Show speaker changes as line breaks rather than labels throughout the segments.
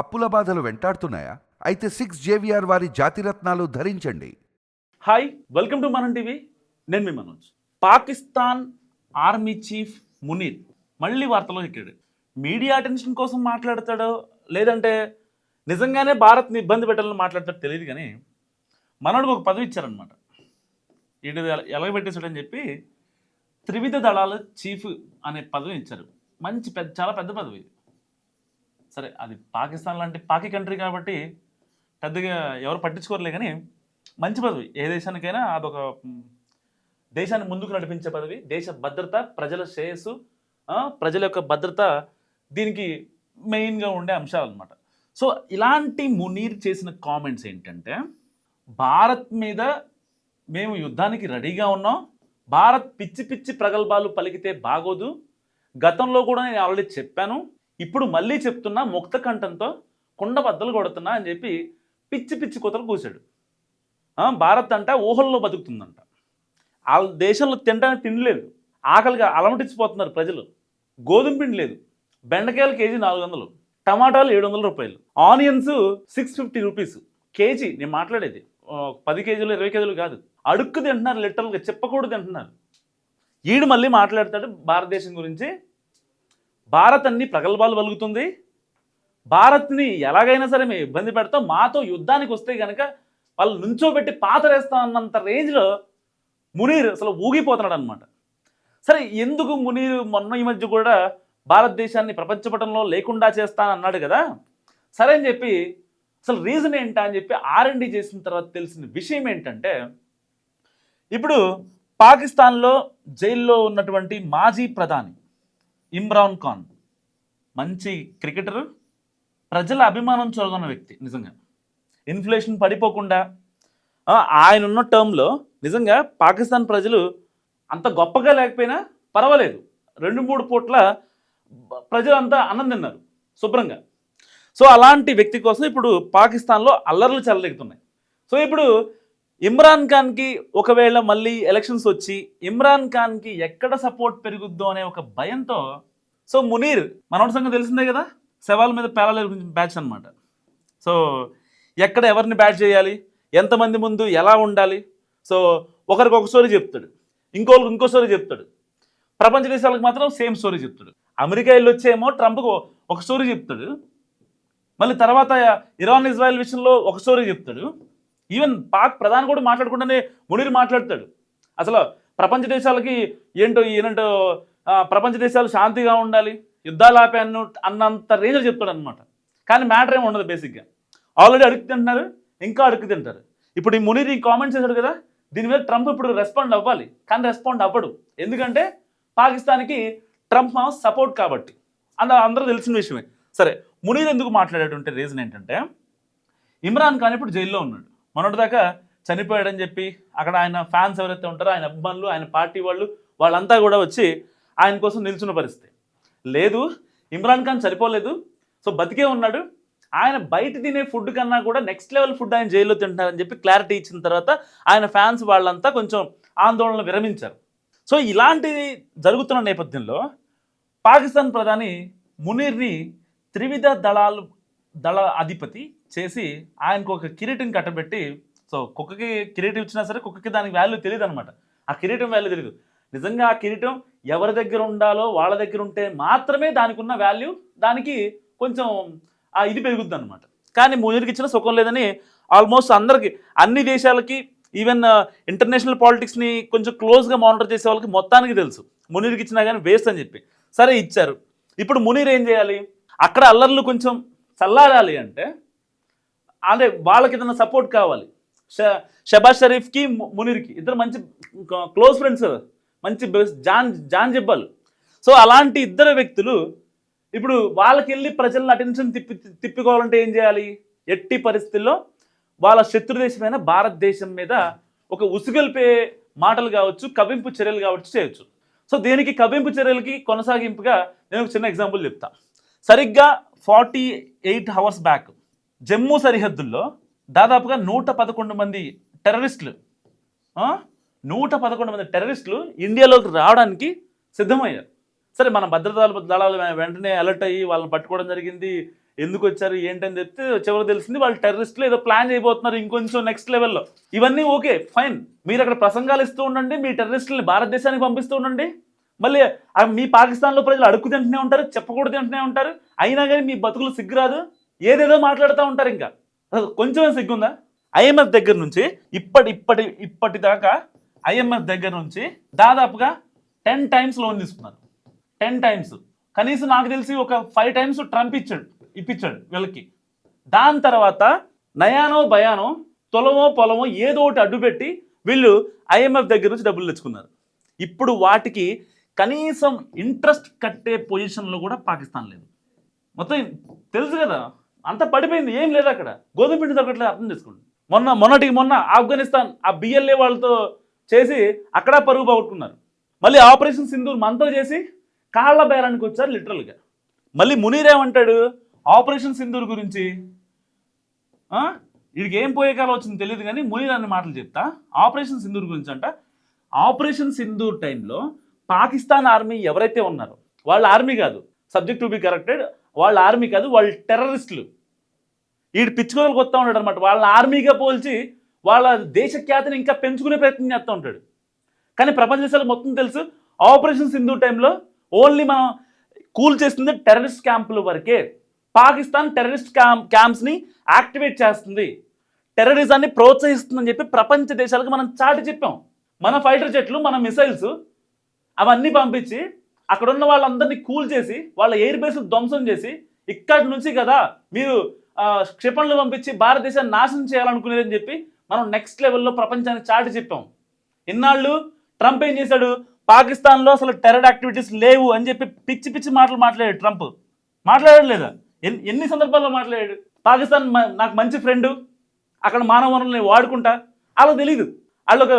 అప్పుల బాధలు వెంటాడుతున్నాయా? అయితే సిక్స్ జేవిఆర్ వారి జాతిరత్నాలు ధరించండి.
Hi welcome to Manam TV నేను మీ మనోజ్. పాకిస్తాన్ ఆర్మీ చీఫ్ మునీర్ మళ్ళీ వార్తలో ఎక్కాడు. మీడియా అటెన్షన్ కోసం మాట్లాడతాడో లేదంటే నిజంగానే భారత్ని ఇబ్బంది పెట్టాలని మాట్లాడతాడో తెలియదు కానీ మనోడికి ఒక పదవి ఇచ్చారనమాట వీడు ఎలాగ పెట్టేశాడని చెప్పి త్రివిధ దళాల చీఫ్ అనే పదవి ఇచ్చారు. మంచి పెద్ద చాలా పెద్ద పదవి. సరే అది పాకిస్తాన్ లాంటి పాకి కంట్రీ కాబట్టి పెద్దగా ఎవరు పట్టించుకోరలే కానీ మంచి పదవి. ఏ దేశానికైనా అదొక దేశాన్ని ముందుకు నడిపించే పదవి. దేశ భద్రత ప్రజల శ్రేయస్సు ప్రజల యొక్క భద్రత దీనికి మెయిన్గా ఉండే అంశాలు అనమాట సో ఇలాంటి మునీర్ చేసిన కామెంట్స్ ఏంటంటే భారత్ మీద మేము యుద్ధానికి రెడీగా ఉన్నాం. భారత్ పిచ్చి పిచ్చి ప్రగల్భాలు పలికితే బాగోదు. గతంలో కూడా నేను ఆల్రెడీ చెప్పాను. ఇప్పుడు మళ్ళీ చెప్తున్నా ముక్త కంఠంతో కుండ బద్దలు కొడుతున్నా అని చెప్పి పిచ్చి పిచ్చి కూతలు కూశాడు. భారత్ అంట ఊహల్లో బతుకుతుందంట. వాళ్ళ దేశంలో తినడానికి తిండి లేదు. ఆకలిగా అలమటించిపోతున్నారు ప్రజలు. గోధుమ పిండి లేదు. బెండకాయలు కేజీ నాలుగు వందలు. టమాటాలు ఏడు వందల రూపాయలు. Onions six fifty rupees. KG నేను మాట్లాడేది. పది కేజీలు ఇరవై కేజీలు కాదు. అడుక్కు తింటున్నారు లిటరల్గా చెప్పకూడదు తింటున్నారు ఈడు మళ్ళీ మాట్లాడతాడు భారతదేశం గురించి. భారత్ అన్ని ప్రగల్భాలు పలుకుతుంది భారత్ని ఎలాగైనా సరే మేము ఇబ్బంది పెడతాం. మాతో యుద్ధానికి వస్తే కనుక వాళ్ళు నుంచోబెట్టి పాతరేస్తాం అన్నంత రేంజ్లో మునీర్ అసలు ఊగిపోతున్నాడు అనమాట సరే ఎందుకు మునీర్ మొన్న ఈ మధ్య కూడా భారతదేశాన్ని ప్రపంచపటంలో లేకుండా చేస్తాను అన్నాడు కదా? సరే అని చెప్పి అసలు రీజన్ ఏంటా అని చెప్పి ఆర్ఎండి చేసిన తర్వాత తెలిసిన విషయం ఏంటంటే ఇప్పుడు పాకిస్తాన్లో జైల్లో ఉన్నటువంటి మాజీ ప్రధాని ఇమ్రాన్ ఖాన్. మంచి క్రికెటర్. ప్రజల అభిమానం చూడగన్న వ్యక్తి నిజంగా. ఇన్ఫ్లేషన్ పడిపోకుండా ఆయన ఉన్న టర్మ్లో నిజంగా పాకిస్తాన్ ప్రజలు అంత గొప్పగా లేకపోయినా పర్వాలేదు. రెండు మూడు పూట్ల ప్రజలంతా అన్నం తిన్నారు శుభ్రంగా. సో అలాంటి వ్యక్తి కోసం ఇప్పుడు పాకిస్తాన్లో అల్లర్లు చెలరెగుతున్నాయి. సో ఇప్పుడు ఇమ్రాన్ ఖాన్కి ఒకవేళ మళ్ళీ ఎలక్షన్స్ వచ్చి ఇమ్రాన్ ఖాన్కి ఎక్కడ సపోర్ట్ పెరుగుద్దో అనే ఒక భయంతో సో మునీర్ మనోడి సంగతి తెలిసిందే కదా? శవాల మీద పేలాల బ్యాచ్ అనమాట సో ఎక్కడ ఎవరిని బ్యాట్ చేయాలి? ఎంతమంది ముందు ఎలా ఉండాలి? సో ఒకరికి ఒక స్టోరీ చెప్తాడు. ఇంకోరికి ఇంకో స్టోరీ చెప్తాడు. ప్రపంచ దేశాలకు మాత్రం సేమ్ స్టోరీ చెప్తాడు. అమెరికా వెళ్ళి వచ్చేమో ట్రంప్కు ఒక స్టోరీ చెప్తాడు. మళ్ళీ తర్వాత ఇరాన్ ఇజ్రాయెల్ విషయంలో ఒక స్టోరీ చెప్తాడు. ఈవెన్ పాక్ ప్రధాని కూడా మాట్లాడకుండానే మునీర్ మాట్లాడతాడు. అసలు ప్రపంచ దేశాలకి ఏంటో ఈయనంటో ప్రపంచ దేశాలు శాంతిగా ఉండాలి యుద్ధాలు ఆపాను అన్నంత రేంజ్లో చెప్తాడు అనమాట కానీ మ్యాటర్ ఏమి ఉండదు బేసిక్గా. ఆల్రెడీ అడుగు తింటున్నారు ఇంకా అడుగు తింటారు. ఇప్పుడు ఈ మునీర్ ఈ కామెంట్ చేశాడు కదా దీని మీద ట్రంప్ ఇప్పుడు రెస్పాండ్ అవ్వాలి. కానీ రెస్పాండ్ అవ్వడు. ఎందుకంటే పాకిస్తాన్కి ట్రంప్ సపోర్ట్ కాబట్టి. అంద అందరూ తెలిసిన విషయమే. సరే మునీర్ ఎందుకు మాట్లాడేటువంటి రీజన్ ఏంటంటే ఇమ్రాన్ ఖాన్ ఇప్పుడు జైల్లో ఉన్నాడు. మొన్నటిదాకా చనిపోయాడని చెప్పి అక్కడ ఆయన ఫ్యాన్స్ ఎవరైతే ఉంటారో ఆయన అభిమానులు ఆయన పార్టీ వాళ్ళు వాళ్ళంతా కూడా వచ్చి ఆయన కోసం నిల్చున్న పరిస్థితి. లేదు ఇమ్రాన్ ఖాన్ చనిపోలేదు సో బతికే ఉన్నాడు. ఆయన బయట తినే ఫుడ్ కన్నా కూడా నెక్స్ట్ లెవెల్ ఫుడ్ ఆయన జైల్లో తింటున్నారని చెప్పి క్లారిటీ ఇచ్చిన తర్వాత ఆయన ఫ్యాన్స్ వాళ్ళంతా కొంచెం ఆందోళన విరమించారు. సో ఇలాంటిది జరుగుతున్న నేపథ్యంలో పాకిస్తాన్ ప్రధాని మునీర్ని త్రివిధ దళాలు దళ అధిపతి చేసి ఆయనకు ఒక కిరీటం కట్టబెట్టి సో కుక్కకి కిరీటం ఇచ్చినా సరే కుక్కకి దానికి వాల్యూ తెలియదు అనమాట ఆ కిరీటం వాల్యూ తెలియదు నిజంగా ఆ కిరీటం ఎవరి దగ్గర ఉండాలో వాళ్ళ దగ్గర ఉంటే మాత్రమే దానికి ఉన్న వాల్యూ దానికి కొంచెం ఆ ఇది పెరుగుద్ది అనమాట కానీ మునిరికి ఇచ్చిన సుఖం లేదని ఆల్మోస్ట్ అందరికి అన్ని దేశాలకి ఈవెన్ ఇంటర్నేషనల్ పాలిటిక్స్ని కొంచెం క్లోజ్గా మానిటర్ చేసే వాళ్ళకి మొత్తానికి తెలుసు. మునీర్కి ఇచ్చినా కానీ వేస్ట్ అని చెప్పి. సరే ఇచ్చారు. ఇప్పుడు మునీర్ ఏం చేయాలి? అక్కడ అల్లర్లు కొంచెం చల్లారాలి అంటే అదే వాళ్ళకి ఏదైనా సపోర్ట్ కావాలి. ష- షబాజ్ షరీఫ్కి మునీర్కి. ఇద్దరు మంచి క్లోజ్ ఫ్రెండ్స్ కదా మంచి జాన్ జాన్ సో అలాంటి ఇద్దరు వ్యక్తులు ఇప్పుడు వాళ్ళకి వెళ్ళి ప్రజలను అటెన్షన్ తిప్పి తిప్పుకోవాలంటే ఏం చేయాలి? ఎట్టి పరిస్థితుల్లో వాళ్ళ శత్రు దేశమైన భారతదేశం మీద ఒక ఉసుగల్పే మాటలు కావచ్చు కవింపు చర్యలు కావచ్చు చేయొచ్చు. సో దీనికి కవింపు చర్యలకి కొనసాగింపుగా నేను ఒక చిన్న ఎగ్జాంపుల్ చెప్తా. సరిగ్గా forty eight hours back Jammu సరిహద్దుల్లో దాదాపుగా నూట పదకొండు మంది టెర్రరిస్టులు నూట పదకొండు మంది టెర్రరిస్టులు ఇండియాలోకి రావడానికి సిద్ధమయ్యారు. సరే మన భద్రతా దళాలు వెంటనే అలర్ట్ అయ్యి వాళ్ళని పట్టుకోవడం జరిగింది. ఎందుకు వచ్చారు ఏంటని చెప్తే చివరికి తెలిసింది వాళ్ళు టెర్రరిస్టులు ఏదో ప్లాన్ చేయబోతున్నారు ఇంకొంచెం నెక్స్ట్ లెవెల్లో. ఇవన్నీ ఓకే ఫైన్. మీరు అక్కడ ప్రసంగాలు ఇస్తూ ఉండండి మీ టెర్రరిస్టులని భారతదేశానికి పంపిస్తూ ఉండండి. మళ్ళీ మీ పాకిస్తాన్లో ప్రజలు అడుక్కు తింటూనే ఉంటారు చెప్పకూడదు తింటూనే ఉంటారు. అయినా కానీ మీ బతుకులు సిగ్గురాదు. ఏదేదో మాట్లాడుతూ ఉంటారు ఇంకా. కొంచెం సిగ్గుందా? ఐఎంఎఫ్ దగ్గర నుంచి ఇప్పటి ఇప్పటి ఇప్పటి దాకా ఐఎంఎఫ్ దగ్గర నుంచి దాదాపుగా టెన్ టైమ్స్ లోన్ తీసుకున్నారు టెన్ టైమ్స్. కనీసం నాకు తెలిసి ఒక ఫైవ్ టైమ్స్ ట్రంప్ ఇచ్చాడు ఇప్పించాడు వీళ్ళకి. దాని తర్వాత నయానో భయానో తొలమో పొలమో ఏదో ఒకటి అడ్డుపెట్టి వీళ్ళు ఐఎంఎఫ్ దగ్గర నుంచి డబ్బులు తెచ్చుకున్నారు. ఇప్పుడు వాటికి కనీసం ఇంట్రెస్ట్ కట్టే పొజిషన్లో కూడా పాకిస్తాన్ లేదు. మొత్తం తెలుసు కదా అంత పడిపోయింది ఏం లేదు అక్కడ. గోధుమ పిండి దొరకట్లేదు అర్థం చేసుకోండి. మొన్న మొన్నటికి మొన్న ఆఫ్ఘనిస్తాన్ ఆ బిఎల్ఏ వాళ్ళతో చేసి అక్కడ పరుగు పోగొట్టుకున్నారు. మళ్ళీ ఆపరేషన్ సింధూర్ మనతో చేసి కాళ్ళ బేరానికి వచ్చారు లిటరల్గా మళ్ళీ మునీర్ ఏమంటాడు? ఆపరేషన్ సింధూర్ గురించి? వీడికి ఏం పోయే కాలం వచ్చింది తెలియదు కానీ మునీర్ అనే మాటలు చెప్తా. ఆపరేషన్ సింధూర్ గురించి అంట. ఆపరేషన్ సింధూర్ టైంలో పాకిస్తాన్ ఆర్మీ ఎవరైతే ఉన్నారో వాళ్ళ ఆర్మీ కాదు సబ్జెక్ట్ టు బి కరెక్టెడ్ వాళ్ళ ఆర్మీ కాదు వాళ్ళు టెర్రరిస్టులు వీడు పిచ్చుకోదలకు వస్తూ ఉన్నాడు అనమాట వాళ్ళ ఆర్మీగా పోల్చి వాళ్ళ దేశ ఖ్యాతిని ఇంకా పెంచుకునే ప్రయత్నం చేస్తూ ఉంటాడు. కానీ ప్రపంచ దేశాలు మొత్తం తెలుసు ఆపరేషన్ సింధు టైంలో ఓన్లీ మనం కూల్ చేస్తుంది టెర్రరిస్ట్ క్యాంపుల వరకే. పాకిస్తాన్ టెర్రరిస్ట్ క్యాంప్ క్యాంప్స్ని యాక్టివేట్ చేస్తుంది. టెర్రరిజాన్ని ప్రోత్సహిస్తుందని చెప్పి ప్రపంచ దేశాలకు మనం చాటి చెప్పాం. మన ఫైటర్ జెట్లు మన మిసైల్స్ అవన్నీ పంపించి అక్కడ ఉన్న వాళ్ళందరినీ కూల్ చేసి వాళ్ళ ఎయిర్ బేస్ ధ్వంసం చేసి ఇక్కడి నుంచి కదా మీరు క్షిపణులు పంపించి భారతదేశాన్ని నాశనం చేయాలనుకునేదని చెప్పి మనం నెక్స్ట్ లెవెల్లో ప్రపంచానికి చాటి చెప్పాం. ఇన్నాళ్ళు ట్రంప్ ఏం చేశాడు? పాకిస్తాన్లో అసలు టెర్రర్ యాక్టివిటీస్ లేవు అని చెప్పి పిచ్చి పిచ్చి మాటలు మాట్లాడాడు ట్రంప్. మాట్లాడాడు లేదా? ఎన్ని ఎన్ని సందర్భాల్లో మాట్లాడాడు? పాకిస్తాన్ మ- నాకు మంచి ఫ్రెండు అక్కడ మానవ వనరుల్ని వాడుకుంటా? అలా తెలీదు. వాళ్ళు ఒక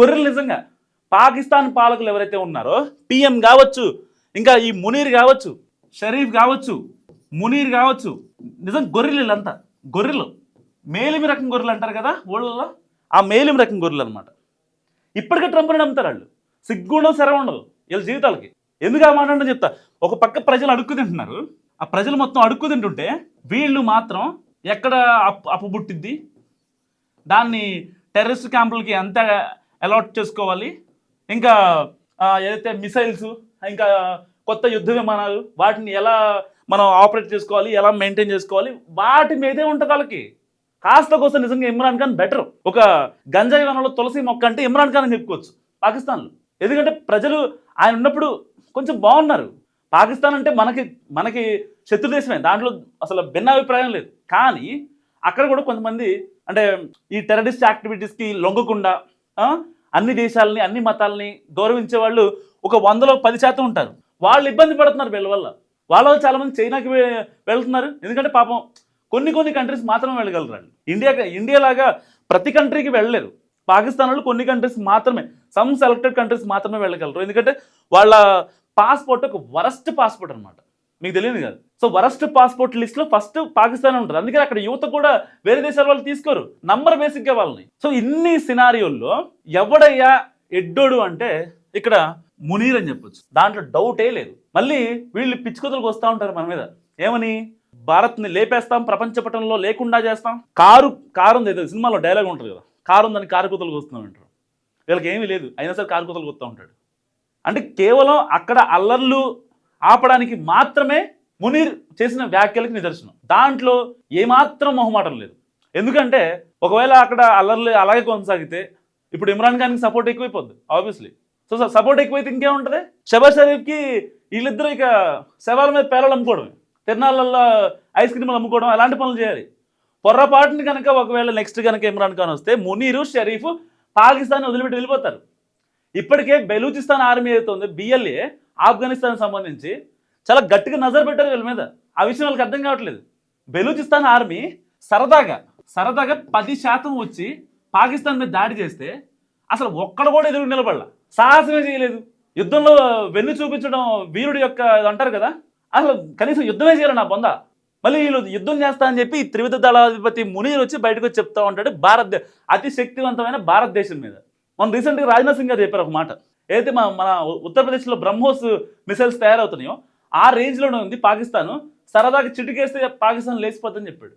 గొర్రెలు నిజంగా. పాకిస్తాన్ పాలకులు ఎవరైతే ఉన్నారో పిఎం కావచ్చు ఇంకా ఈ మునీర్ కావచ్చు షరీఫ్ కావచ్చు మునీర్ కావచ్చు నిజం గొర్రెలు వీళ్ళంతా. గొర్రెలు. మేలిమి రకం గొర్రెలు అంటారు కదా ఊళ్ళలో? ఆ మేలిమి రకం గొర్రెలు అనమాట ఇప్పటికే ట్రంప్ని నమ్ముతారు వాళ్ళు. సిగ్గుండదు శరం ఉండదు వీళ్ళ జీవితాలకి. ఎందుకు ఆ మాట అంటే చెప్తా? ఒక పక్క ప్రజలు అడుక్కు తింటున్నారు. ఆ ప్రజలు మొత్తం అడుక్కు తింటుంటే వీళ్ళు మాత్రం ఎక్కడ అప్పు అప్పు పుట్టిద్ది? దాన్ని టెర్రరిస్ట్ క్యాంపులకి ఎంత అలాట్ చేసుకోవాలి? ఇంకా ఏదైతే మిసైల్స్ ఇంకా కొత్త యుద్ధ విమానాలు వాటిని ఎలా మనం ఆపరేట్ చేసుకోవాలి ఎలా మెయింటైన్ చేసుకోవాలి వాటి మీదే ఉంటుంది వాళ్ళకి. కాస్త కోసం నిజంగా ఇమ్రాన్ ఖాన్ బెటర్ ఒక గంజాయి వనంలో తులసి మొక్క అంటే ఇమ్రాన్ ఖాన్ అని చెప్పుకోవచ్చు పాకిస్తాన్లో. ఎందుకంటే ప్రజలు ఆయన ఉన్నప్పుడు కొంచెం బాగున్నారు. పాకిస్తాన్ అంటే మనకి మనకి శత్రు దేశమే. దాంట్లో అసలు భిన్నాభిప్రాయం లేదు. కానీ అక్కడ కూడా కొంతమంది అంటే ఈ టెరరిస్ట్ యాక్టివిటీస్కి లొంగకుండా అన్ని దేశాలని అన్ని మతాలని గౌరవించే వాళ్ళు ఒక వందలో పది శాతం ఉంటారు. వాళ్ళు ఇబ్బంది పడుతున్నారు వీళ్ళ వల్ల. వాళ్ళ వల్ల చాలామంది చైనాకి వెళ్తున్నారు. ఎందుకంటే పాపం కొన్ని కొన్ని కంట్రీస్ మాత్రమే వెళ్ళగలరు ఇండియా ఇండియా లాగా ప్రతి కంట్రీకి వెళ్ళలేరు. పాకిస్తాన్ వాళ్ళు కొన్ని కంట్రీస్ మాత్రమే సమ్ సెలెక్టెడ్ కంట్రీస్ మాత్రమే వెళ్ళగలరు. ఎందుకంటే వాళ్ళ పాస్పోర్ట్ ఒక వరస్ట్ పాస్పోర్ట్ అనమాట మీకు తెలియదు కాదు? సో వరస్ట్ పాస్పోర్ట్ లిస్ట్లో ఫస్ట్ పాకిస్తాన్ ఉంటుంది. అందుకే అక్కడ యువత కూడా వేరే దేశాల వాళ్ళు తీసుకోరు. నంబర్ బేసిక్గా వాళ్ళని. సో ఇన్ని సినారియోల్లో ఎవడయ్యా ఎడ్డోడు అంటే ఇక్కడ మునీర్ అని చెప్పొచ్చు. దాంట్లో డౌటే లేదు. మళ్ళీ వీళ్ళు పిచ్చుకొతులకు వస్తూ ఉంటారు మన మీద. ఏమని? భారత్ని లేపేస్తాం ప్రపంచ పటంలో లేకుండా చేస్తాం. కారు కారు ఉంది సినిమాలో డైలాగ్ ఉంటుంది కదా. కారు ఉందని కారు కూతలు కూస్తున్నాం అంటారు. వీళ్ళకి ఏమీ లేదు. అయినా సరే కారు కూతలు కూస్తూ ఉంటాడు. అంటే కేవలం అక్కడ అల్లర్లు ఆపడానికి మాత్రమే మునీర్ చేసిన వ్యాఖ్యలకు నిదర్శనం. దాంట్లో ఏమాత్రం మొహమాటం లేదు. ఎందుకంటే ఒకవేళ అక్కడ అల్లర్లు అలాగే కొనసాగితే ఇప్పుడు ఇమ్రాన్ ఖాన్కి సపోర్ట్ ఎక్కువైపోద్ది ఆబ్వియస్లీ సో సపోర్ట్ ఎక్కువైతే ఇంకేముంటుంది? షబాజ్ షరీఫ్కి వీళ్ళిద్దరూ ఇక శవాల మీద పేలాలనుకోవడమే. తిరణాలలో ఐస్ క్రీమ్లు అమ్ముకోవడం అలాంటి పనులు చేయాలి. పొర్రపాటుని కనుక ఒకవేళ నెక్స్ట్ కనుక ఇమ్రాన్ ఖాన్ వస్తే మునీరు షరీఫ్ పాకిస్తాన్ వదిలిపెట్టి వెళ్ళిపోతారు. ఇప్పటికే బెలూచిస్తాన్ ఆర్మీ అవుతుంది బిఎల్ఏ ఆఫ్ఘనిస్తాన్ సంబంధించి చాలా గట్టిగా నజర్ పెట్టారు వీళ్ళ మీద. ఆ విషయం వాళ్ళకి అర్థం కావట్లేదు. బెలూచిస్తాన్ ఆర్మీ సరదాగా సరదాగా పది శాతం వచ్చి పాకిస్తాన్ మీద దాడి చేస్తే అసలు ఒక్కడ కూడా ఎదురు నిలబడాల. సాహసమే చేయలేదు. యుద్ధంలో వెన్ను చూపించడం వీరుడి యొక్క ఇది అంటారు కదా అసలు కనీసం యుద్ధమే చేయాలి నా బొంద. మళ్ళీ వీళ్ళు యుద్ధం చేస్తా అని చెప్పి త్రివిధ దళాధిపతి మునీర్ వచ్చి బయటకు వచ్చి చెప్తా ఉంటాడు భారత్ అతి శక్తివంతమైన భారతదేశం మీద. మనం రీసెంట్గా రాజ్నాథ్ సింగ్ గారు చెప్పారు ఒక మాట. ఏదైతే మన మన ఉత్తరప్రదేశ్లో బ్రహ్మోస్ మిసైల్స్ తయారవుతున్నాయో ఆ రేంజ్లోనే ఉంది పాకిస్తాన్. సరదాగా చిటికేస్తే పాకిస్తాన్ లేచిపోద్దని చెప్పాడు.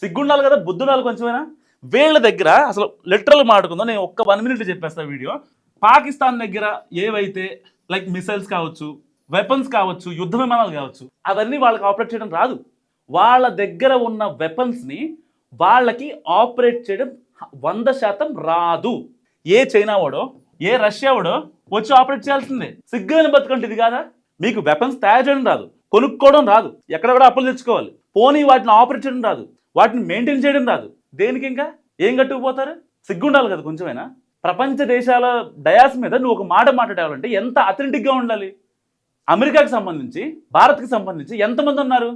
సిగ్గుండాలి కదా బుద్ధుండాలి కొంచెమైనా? వీళ్ళ దగ్గర అసలు లిటరల్ మాట్లాడుకుందాం. నేను ఒక్క వన్ మినిట్ చెప్పేస్తా వీడియో. పాకిస్తాన్ దగ్గర ఏవైతే లైక్ మిసైల్స్ కావచ్చు వెపన్స్ కావచ్చు యుద్ధ విమానాలు కావచ్చు అవన్నీ వాళ్ళకి ఆపరేట్ చేయడం రాదు. వాళ్ళ దగ్గర ఉన్న వెపన్స్ని వాళ్ళకి ఆపరేట్ చేయడం వంద శాతం రాదు. ఏ చైనా వాడో ఏ రష్యా వాడో వచ్చి ఆపరేట్ చేయాల్సిందే. సిగ్గులేని బతుకంటే ఇది కాదా? మీకు వెపన్స్ తయారు చేయడం రాదు. కొనుక్కోవడం రాదు. ఎక్కడ కూడా అప్పులు తెచ్చుకోవాలి. పోనీ వాటిని ఆపరేట్ చేయడం రాదు. వాటిని మెయింటైన్ చేయడం రాదు. దేనికి ఇంకా? ఏం కట్టుకుపోతారు? సిగ్గుండాలి కదా కొంచెమైనా. ప్రపంచ దేశాల డయాస్ మీద నువ్వు ఒక మాట మాట్లాడాలంటే ఎంత అథెంటిక్గా ఉండాలి? అమెరికాకి సంబంధించి భారత్కి సంబంధించి ఎంతమంది ఉన్నారు?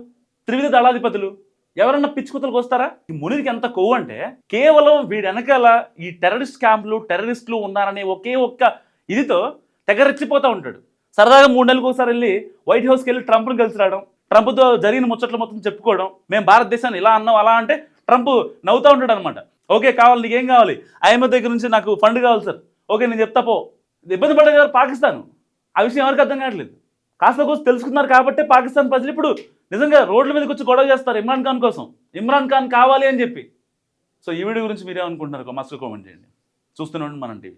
త్రివిధ దళాధిపతులు. ఎవరన్నా పిచ్చుకుతలకు వస్తారా ఈ మునిరికి ఎంత కొవ్వు అంటే కేవలం వీడి వెనకాల ఈ టెర్రరిస్ట్ క్యాంపులు టెర్రరిస్టులు ఉన్నారనే ఒకే ఒక్క ఇదితో తెగరెచ్చిపోతూ ఉంటాడు. సరదాగా మూడు నెలలకు ఒకసారి వెళ్ళి వైట్ హౌస్కి వెళ్ళి ట్రంప్ను కలిసి రావడం ట్రంప్తో జరిగిన ముచ్చట్లు మొత్తం చెప్పుకోవడం మేము భారతదేశాన్ని ఇలా అన్నాం అలా అంటే ట్రంప్ నవ్వుతూ ఉంటాడు అనమాట ఓకే కావాలి నీకేం కావాలి? ఐఎంఎఫ్ దగ్గర నుంచి నాకు ఫండ్ కావాలి సార్. ఓకే నేను చెప్తా పో. ఇబ్బంది పడేది ఎవరు? పాకిస్తాన్. ఆ విషయం ఎవరికి అర్థం కావట్లేదు. కాస్త కోసం తెలుసుకున్నారు కాబట్టి పాకిస్తాన్ ప్రజలు ఇప్పుడు నిజంగా రోడ్ల మీదకి వచ్చి గొడవ చేస్తారు ఇమ్రాన్ ఖాన్ కోసం. ఇమ్రాన్ ఖాన్ కావాలి అని చెప్పి. సో ఈ వీడియో గురించి మీరేమనుకుంటున్నారు? మస్తు కామెంట్ చేయండి. చూస్తూనే ఉండండి మనం టీవీ.